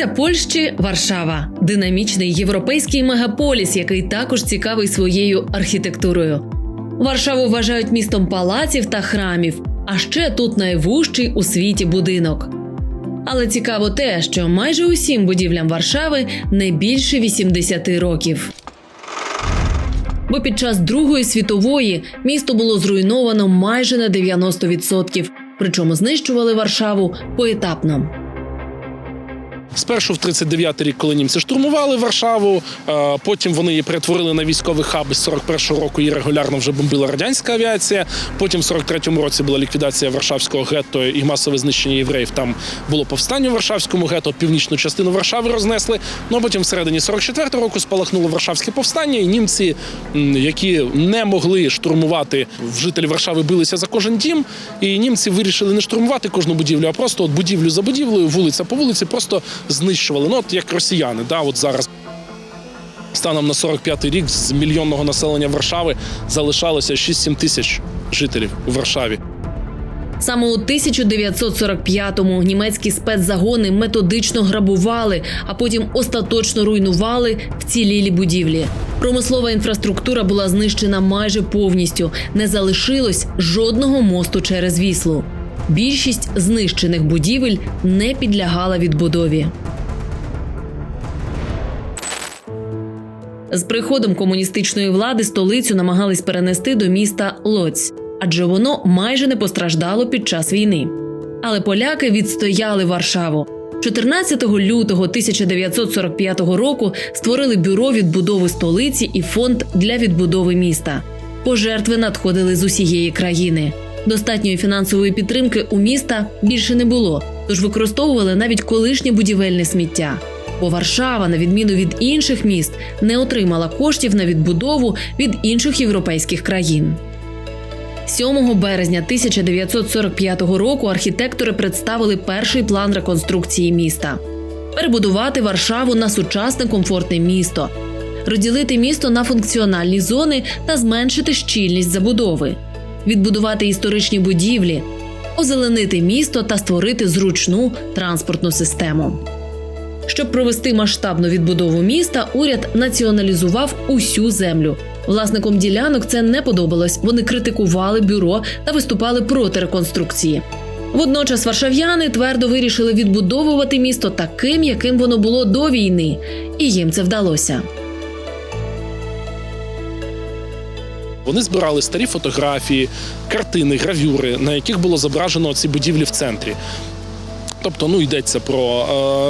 Столиця Польщі Варшава, динамічний європейський мегаполіс, який також цікавий своєю архітектурою. Варшаву вважають містом палаців та храмів, а ще тут найвужчий у світі будинок. Але цікаво те, що майже усім будівлям Варшави не більше 80 років. Бо під час Другої світової місто було зруйновано майже на 90%, причому знищували Варшаву поетапно. Спершу в 39-й рік, коли німці штурмували Варшаву, е, потім вони її перетворили на військовий хаб. З 41-го року її регулярно вже бомбила радянська авіація. Потім в 43-му році була ліквідація Варшавського гетто і масове знищення євреїв. Там було повстання у Варшавському гетто, північну частину Варшави рознесли. Ну а потім всередині 44-го року спалахнуло Варшавське повстання, і німці, які не могли штурмувати жителі Варшави, билися за кожен дім. І німці вирішили не штурмувати кожну будівлю, а просто от будівлю за будівлею, вулиця по вулиці, просто знищували. Ну от як росіяни, да, от зараз. Станом на 45-й рік з мільйонного населення Варшави залишалося 6-7 тисяч жителів у Варшаві. Саме у 1945-му німецькі спецзагони методично грабували, а потім остаточно руйнували вцілілі будівлі. Промислова інфраструктура була знищена майже повністю. Не залишилось жодного мосту через віслу. Більшість знищених будівель не підлягала відбудові. З приходом комуністичної влади столицю намагались перенести до міста Лоць, адже воно майже не постраждало під час війни. Але поляки відстояли Варшаву. 14 лютого 1945 року створили бюро відбудови столиці і фонд для відбудови міста. Пожертви надходили з усієї країни. Достатньої фінансової підтримки у міста більше не було, тож використовували навіть колишнє будівельне сміття. Бо Варшава, на відміну від інших міст, не отримала коштів на відбудову від інших європейських країн. 7 березня 1945 року архітектори представили перший план реконструкції міста: перебудувати Варшаву на сучасне комфортне місто, розділити місто на функціональні зони та зменшити щільність забудови, відбудувати історичні будівлі, озеленити місто та створити зручну транспортну систему. Щоб провести масштабну відбудову міста, уряд націоналізував усю землю. Власникам ділянок це не подобалось. Вони критикували бюро та виступали проти реконструкції. Водночас варшав'яни твердо вирішили відбудовувати місто таким, яким воно було до війни, і їм це вдалося. Вони збирали старі фотографії, картини, гравюри, на яких було зображено ці будівлі в центрі. Тобто, ну йдеться про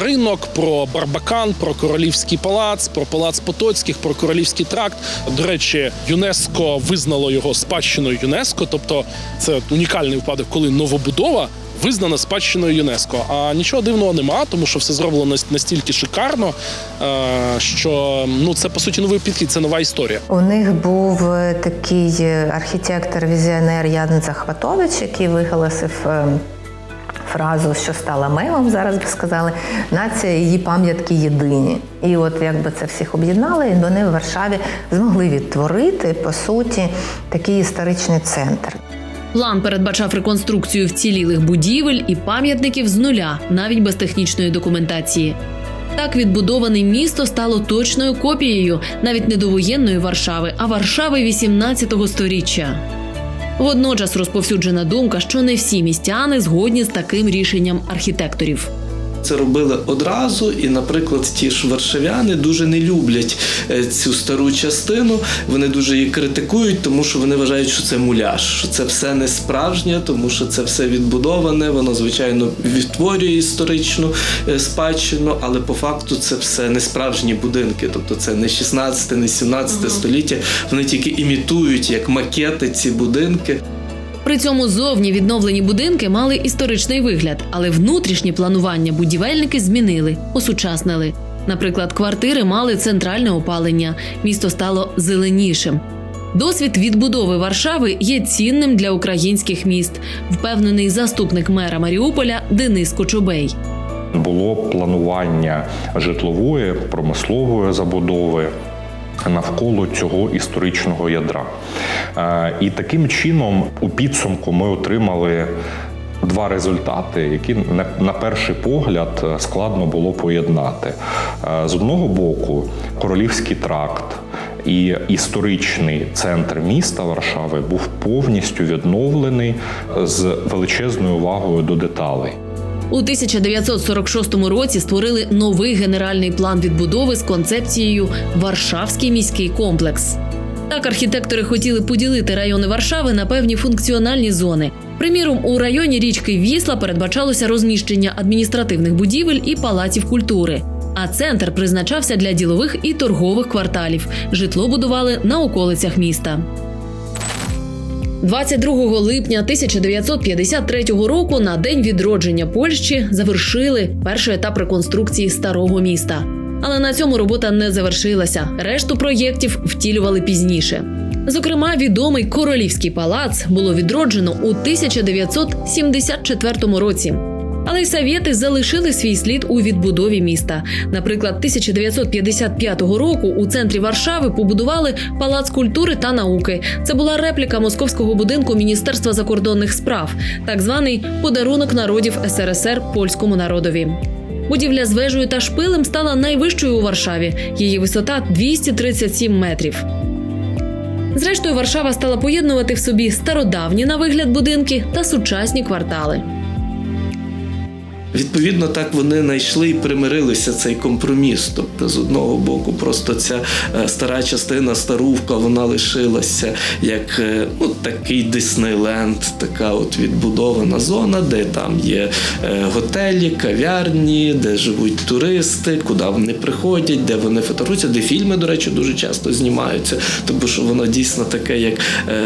е, ринок, про Барбакан, про королівський палац, про палац Потоцьких, про королівський тракт. До речі, ЮНЕСКО визнало його спадщиною ЮНЕСКО. Тобто, це унікальний випадок, коли новобудова визнана спадщиною ЮНЕСКО. А нічого дивного нема, тому що все зроблено настільки шикарно, е, що ну це по суті новий підхід, це нова історія. У них був е, такий е, архітектор-візіонер Ян Захватович, який виголосив фразу, що стала мемом, зараз би сказали, нація її пам'ятки єдині. І от якби це всіх об'єднали, і вони в Варшаві змогли відтворити по суті такий історичний центр. План передбачав реконструкцію вцілілих будівель і пам'ятників з нуля, навіть без технічної документації. Так відбудоване місто стало точною копією навіть не довоєнної Варшави, а Варшави 18 століття. Водночас розповсюджена думка, що не всі містяни згодні з таким рішенням архітекторів. Це робили одразу, і, наприклад, ті ж варшавяни дуже не люблять е, цю стару частину. Вони дуже її критикують, тому що вони вважають, що це муляж, що це все не справжнє, тому що це все відбудоване. Воно звичайно відтворює історичну е, спадщину, але по факту це все не справжні будинки. Тобто це не 16, не 17 століття. Вони тільки імітують як макети ці будинки. При цьому зовні відновлені будинки мали історичний вигляд, але внутрішнє планування будівельники змінили, осучаснили. Наприклад, квартири мали центральне опалення, місто стало зеленішим. Досвід відбудови Варшави є цінним для українських міст, впевнений заступник мера Маріуполя Денис Кочубей. було планування житлової промислової забудови навколо цього історичного ядра. Е, І таким чином, у підсумку, ми отримали Два результати, які на, перший погляд е, складно було поєднати. Е, З одного боку, королівський тракт і історичний центр міста Варшави був повністю відновлений з величезною увагою до деталей. У 1946 році створили новий генеральний план відбудови з концепцією Варшавський міський комплекс. Так архітектори хотіли поділити райони Варшави на певні функціональні зони. Приміром, у районі річки Вісла передбачалося розміщення адміністративних будівель і палаців культури. А центр призначався для ділових і торгових кварталів. Житло будували на околицях міста. 22 липня 1953 року на день відродження Польщі завершили перший етап реконструкції старого міста. Але на цьому робота не завершилася. Решту проєктів втілювали пізніше. Зокрема, відомий королівський палац було відроджено у 1974 році. Але й совєти залишили свій слід у відбудові міста. Наприклад, 1955 року у центрі Варшави побудували палац культури та науки. Це була репліка московського будинку Міністерства закордонних справ, так званий подарунок народів СРСР польському народові. Будівля з вежею та шпилем стала найвищою у Варшаві. Її висота 237 метрів. Зрештою, Варшава стала поєднувати в собі стародавні на вигляд будинки та сучасні квартали. Відповідно, так вони знайшли і примирилися цей компроміс. Тобто, з одного боку, просто ця е, стара частина, старувка, вона лишилася як е, ну, такий Диснейленд, така от відбудована зона, де там є е, готелі, кав'ярні, де живуть туристи, куди вони приходять, де вони фотографуються, де фільми, до речі, дуже часто знімаються, тому що воно дійсно таке, як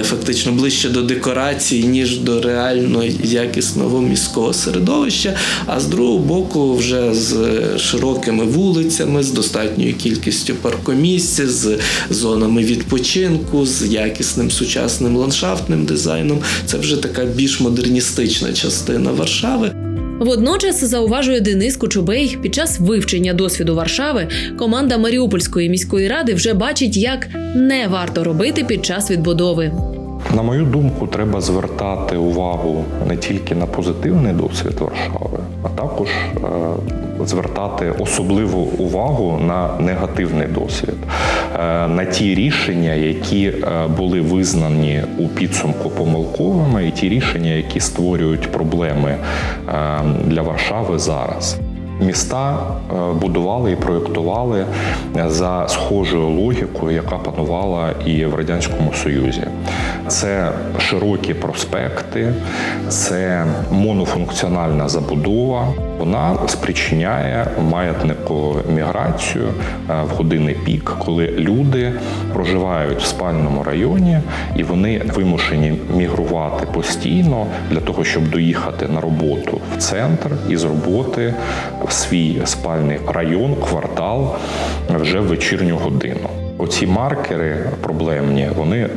фактично ближче до декорацій, ніж до реально якісного міського середовища. А з другого боку, вже з широкими вулицями, з достатньою кількістю паркомісць, з зонами відпочинку, з якісним сучасним ландшафтним дизайном. Це вже така більш модерністична частина Варшави. Водночас зауважує Денис Кочубей, під час вивчення досвіду Варшави команда Маріупольської міської ради вже бачить, як не варто робити під час відбудови. На мою думку, треба звертати увагу не тільки на позитивний досвід Варшави, також е, звертати особливу увагу на негативний досвід, е, на ті рішення, які е, були визнані у підсумку помилковими, і ті рішення, які створюють проблеми для Варшави зараз. Міста будували і проєктували за схожою логікою, яка панувала і в радянському союзі. Це широкі проспекти, це монофункціональна забудова. Вона спричиняє маятникову міграцію е, в години пік, коли люди проживають в спальному районі і вони вимушені мігрувати постійно для того, щоб доїхати на роботу в центр і з роботи в свій спальний район, квартал вже в вечірню годину. Оці маркери проблемні, вони е,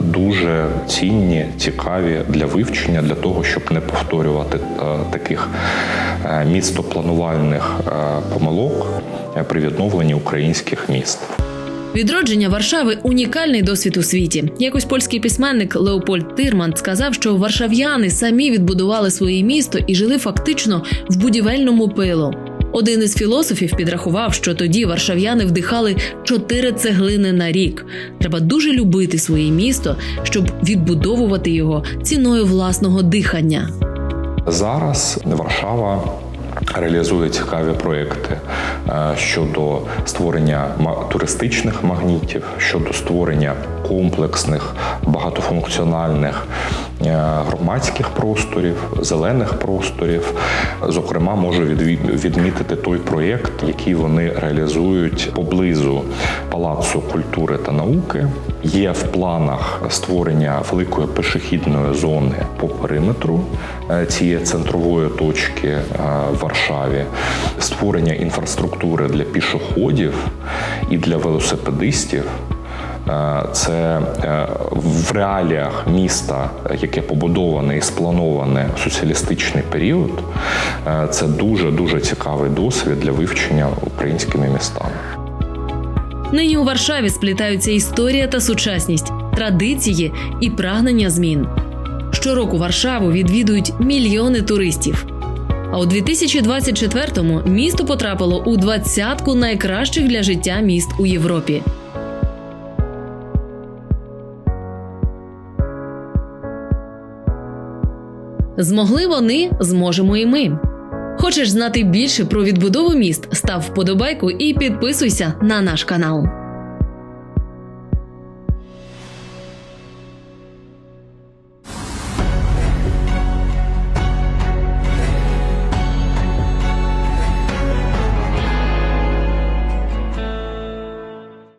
дуже цінні, цікаві для вивчення, для того, щоб не повторювати е, таких е, містопланувальних помилок при відновленні українських міст. Відродження Варшави унікальний досвід у світі. Якось польський письменник Леопольд Тирман сказав, що варшав'яни самі відбудували своє місто і жили фактично в будівельному пилу. Один із філософів підрахував, що тоді варшав'яни вдихали чотири цеглини на рік. Треба дуже любити своє місто, щоб відбудовувати його ціною власного дихання. Зараз Варшава реалізує цікаві проекти е, щодо створення туристичних магнітів, щодо створення комплексних багатофункціональних е, громадських просторів, зелених просторів. Зокрема, можу відмітити той проєкт, який вони реалізують поблизу Палацу культури та науки. Є в планах створення великої пішохідної зони по периметру е, цієї центрової точки е, в Варшаві, створення інфраструктури для пішоходів і для велосипедистів. Е, Це е, в реаліях міста, яке побудоване і сплановане в соціалістичний період. е, Це дуже дуже цікавий досвід для вивчення українськими містами. Нині у Варшаві сплітаються історія та сучасність, традиції і прагнення змін. Щороку Варшаву відвідують мільйони туристів. А у 2024-му місто потрапило у двадцятку найкращих для життя міст у Європі. Змогли вони, зможемо і ми. Хочеш знати більше про відбудову міст? Став вподобайку і підписуйся на наш канал.